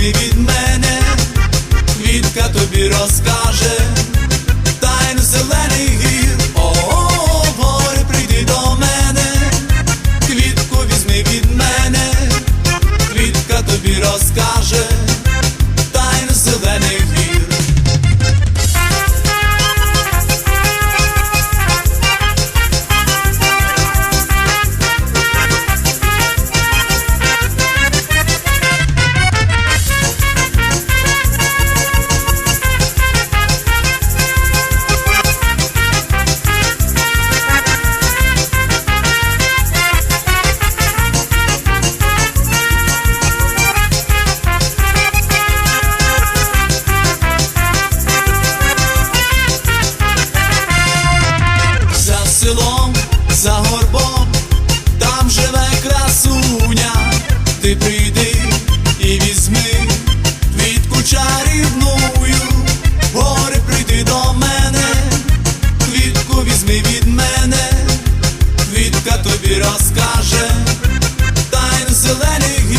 ти від мене, квітка тобі розкаже, тайну зелений гір, о, -о, прийди до мене, квітку візьми від мене, квітка тобі розкаже. Ти прийди і візьми квітку чарівную, гори прийди до мене, квітку візьми від мене, квітка тобі розкаже, тайну зелені